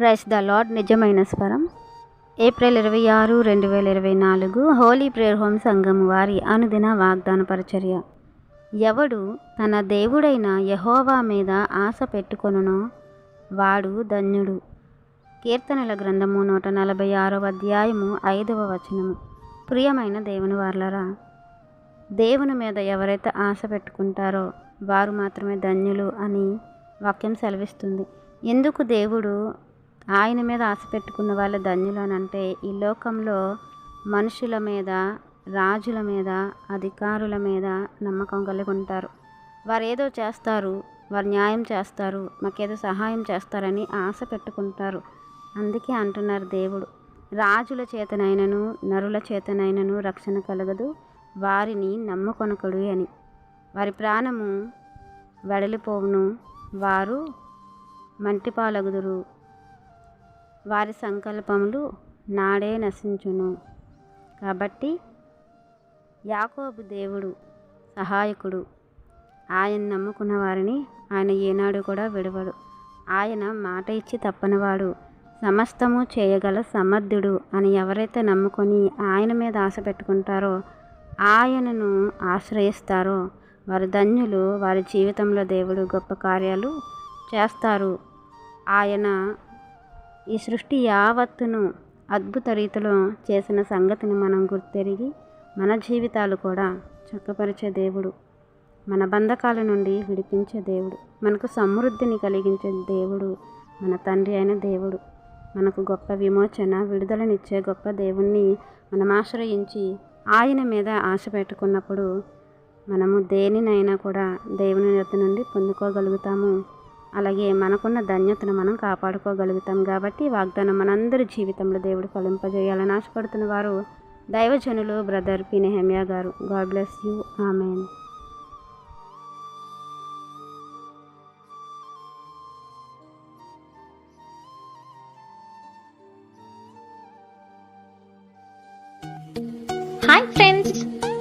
Price the lord నిజమైన స్వరం. April ఇరవై ఆరు రెండు వేల ఇరవై నాలుగు హోలీ ప్రేయర్ హోమ్ సంఘం వారి అనుదిన వాగ్దాన పరిచర్య. ఎవడు తన దేవుడైన యహోవా మీద ఆశ పెట్టుకొనునో వాడు ధన్యుడు. కీర్తనల గ్రంథము నూట నలభై ఆరవ అధ్యాయము ఐదవ వచనము. ప్రియమైన దేవుని వార్లరా దేవుని మీద ఎవరైతే ఆశ పెట్టుకుంటారో వారు మాత్రమే ధన్యులు అని వాక్యం సెలవిస్తుంది. ఎందుకు దేవుడు ఆయన మీద ఆశ పెట్టుకున్న వాళ్ళ ధన్యులనంటే ఈ లోకంలో మనుషుల మీద రాజుల మీద అధికారుల మీద నమ్మకం కలిగి ఉంటారు. వారు ఏదో చేస్తారు వారు న్యాయం చేస్తారు మాకేదో సహాయం చేస్తారని ఆశ పెట్టుకుంటారు. అందుకే అంటున్నారు దేవుడు రాజుల చేతనైనను నరుల చేతనైనను రక్షణ కలగదు వారిని నమ్ముకొనకడు అని. వారి ప్రాణము వెడలిపోవును వారు మంటిపాలగుదురు. వారి సంకల్పములు నాడే నశించును. కాబట్టి యాకోబు దేవుడు సహాయకుడు ఆయన నమ్ముకున్న వారిని ఆయన ఏనాడు కూడా విడవడు. ఆయన మాట ఇచ్చి తప్పనివాడు. సమస్తము చేయగల సమర్థుడు అని ఎవరైతే నమ్ముకొని ఆయన మీద ఆశ పెట్టుకుంటారో ఆయనను ఆశ్రయిస్తారో వారి ధన్యులు వారి జీవితంలో దేవుడు గొప్ప కార్యాలు చేస్తారు. ఆయన ఈ సృష్టి యావత్తును అద్భుత రీతిలో చేసిన సంగతిని మనం గుర్తెరిగి మన జీవితాలు కూడా చక్కపరిచే దేవుడు. మన బంధకాల నుండి విడిపించే దేవుడు. మనకు సమృద్ధిని కలిగించే దేవుడు మన తండ్రి అయిన దేవుడు. మనకు గొప్ప విమోచన విడుదలనిచ్చే గొప్ప దేవుణ్ణి మనం ఆశ్రయించి ఆయన మీద ఆశ పెట్టుకున్నప్పుడు మనము దేనినైనా కూడా దేవుని నుండి పొందుకోగలుగుతాము. అలాగే మనకున్న ధన్యతను మనం కాపాడుకోగలుగుతాం కాబట్టి వాగ్దానం మనందరి జీవితంలో దేవుడు ఫలింపజేయాలని ఆశపడుతున్న వారు దైవజనులు బ్రదర్ పి నెహమ్యా గారు. God bless you. Amen. Hi friends.